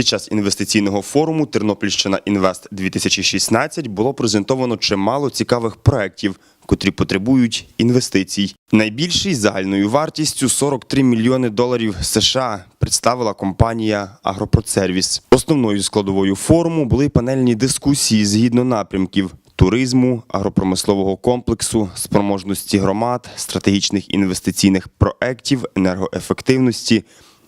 Під час інвестиційного форуму Тернопільщина Інвест 2016 було презентовано чимало цікавих проєктів, котрі потребують інвестицій. Найбільший загальною вартістю 43 мільйони доларів США представила компанія Агропродсервіс. Основною складовою форуму були панельні дискусії згідно напрямків. Туризму, агропромислового комплексу, спроможності громад, стратегічних інвестиційних проєктів, енергоефективності,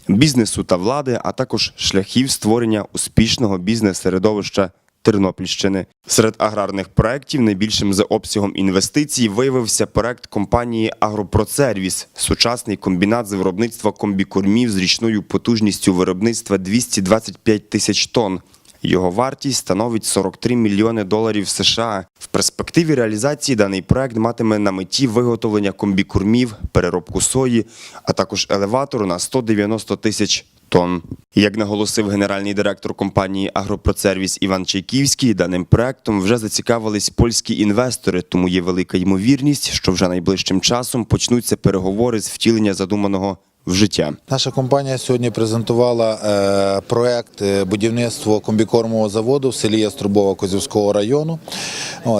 бізнесу та влади, а також шляхів створення успішного бізнес-середовища Тернопільщини. Серед аграрних проєктів найбільшим за обсягом інвестицій виявився проект компанії Агропроцервіс, – сучасний комбінат з виробництва комбікормів з річною потужністю виробництва 225 тисяч тонн. Його вартість становить 43 мільйони доларів США. В перспективі реалізації даний проект матиме на меті виготовлення комбікормів, переробку сої, а також елеватору на 190 тисяч тонн. Як наголосив генеральний директор компанії Агропродсервіс Іван Чайківський, даним проектом вже зацікавились польські інвестори, тому є велика ймовірність, що вже найближчим часом почнуться переговори з втілення задуманого в життя. Наша компанія сьогодні презентувала е, проект будівництво будівництва комбікормового заводу в селі Яструбова Козівського району.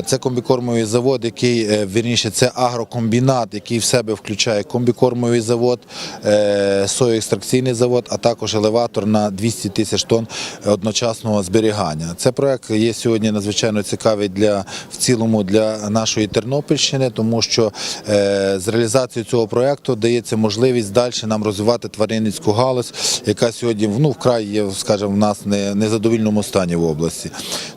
Це комбікормовий завод, який е, вірніше, це агрокомбінат, який в себе включає комбікормовий завод, е, соєекстракційний завод, а також елеватор на 200 тисяч тонн одночасного зберігання. Це проект є сьогодні надзвичайно цікавий для в цілому для нашої Тернопільщини, тому що е, з реалізацією цього проекту дається можливість далі нам розвивати тваринницьку галузь, яка сьогодні ну, вкрай є, скажімо, в нас не незадовільному стані в області.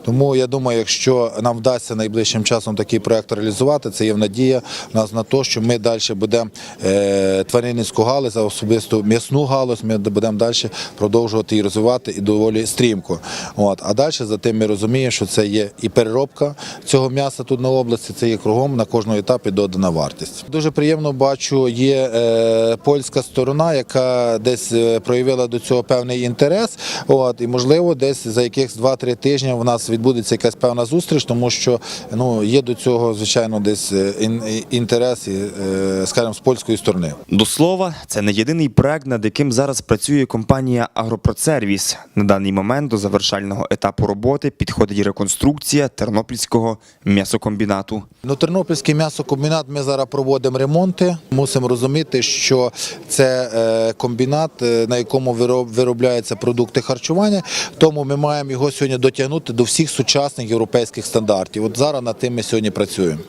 Тому я думаю, якщо нам вдасться найближчим часом такий проект реалізувати, це є надія нас на те, що ми далі будемо е, тваринницьку галузь, а особисто м'ясну галузь, ми будемо далі продовжувати і розвивати і доволі стрімко. От. А далі за тим ми розуміємо, що це є і переробка цього м'яса тут на області, це є кругом на кожному етапі додана вартість. Дуже приємно бачу, є е, польська сторона, яка десь е, проявила до цього певний інтерес. От, і можливо, десь за якихось 2-3 тижні в нас відбудеться якась певна зустріч, тому що ну, є до цього, звичайно, десь е, інтерес, і, е, скажімо, з польської сторони. До слова, це не єдиний проект, над яким зараз працює компанія Агропродсервіс. На даний момент до завершального етапу роботи підходить реконструкція Тернопільського м'ясокомбінату. Ну, Тернопільський м'ясокомбінат ми зараз проводимо ремонти. Мусимо розуміти, що це е, комбінат, е, на якому вироб- виробляються продукти харчування. Тому ми маємо його сьогодні дотягнути до всіх сучасних європейських стандартів. Зараз над тим ми сьогодні працюємо.